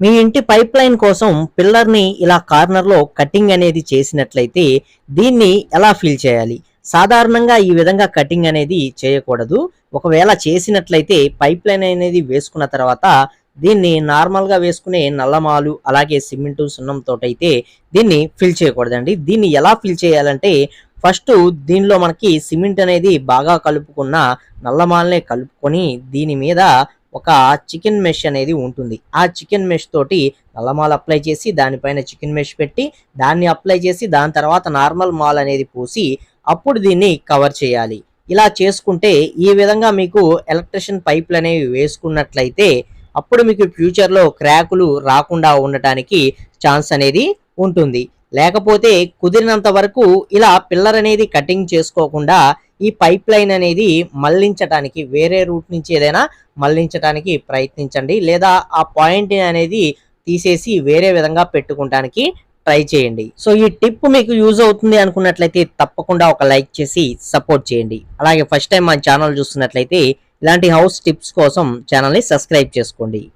మీ ఇంటి pipe line కోసం పిల్లర్ని ఇలా కార్నర్లో కటింగ్ అనేది చేసినట్లయితే దీన్ని ఎలా ఫీల్ చేయాలి? సాధారణంగా ఈ విధంగా కటింగ్ అనేది చేయకూడదు. ఒకవేళ చేసినట్లయితే పైప్ లైన్ అనేది వేసుకున్న తర్వాత దీన్ని నార్మల్గా వేసుకునే నల్లమాలు అలాగే సిమెంటు సున్నంతో అయితే దీన్ని ఫిల్ చేయకూడదండి. దీన్ని ఎలా ఫిల్ చేయాలంటే ఫస్ట్ దీనిలో మనకి సిమెంట్ అనేది బాగా కలుపుకున్న నల్లమాలనే కలుపుకొని దీని మీద ఒక చికెన్ మెష్ అనేది ఉంటుంది. ఆ చికెన్ మెష్ తోటి నల్లమాల అప్లై చేసి దానిపైన చికెన్ మెష్ పెట్టి దాన్ని అప్లై చేసి దాని తర్వాత నార్మల్ మాల్ అనేది పూసి అప్పుడు దీన్ని కవర్ చేయాలి. ఇలా చేసుకుంటే ఈ విధంగా మీకు ఎలక్ట్రిషియన్ పైపులు అనేవి వేసుకున్నట్లయితే అప్పుడు మీకు ఫ్యూచర్లో క్రాకులు రాకుండా ఉండటానికి ఛాన్స్ అనేది ఉంటుంది. లేకపోతే కుదిరినంత వరకు ఇలా పిల్లర్ అనేది కటింగ్ చేసుకోకుండా ఈ పైప్ లైన్ అనేది మళ్ళించడానికి వేరే రూట్ నుంచి ఏదైనా మళ్ళించడానికి ప్రయత్నించండి. లేదా ఆ పాయింట్ అనేది తీసేసి వేరే విధంగా పెట్టుకుంటానికి ట్రై చేయండి. సో ఈ టిప్ మీకు యూజ్ అవుతుంది అనుకున్నట్లయితే తప్పకుండా ఒక లైక్ చేసి సపోర్ట్ చేయండి. అలాగే ఫస్ట్ టైం మా ఛానల్ చూస్తున్నట్లయితే ఇలాంటి హౌస్ టిప్స్ కోసం ఛానల్ని సబ్స్క్రైబ్ చేసుకోండి.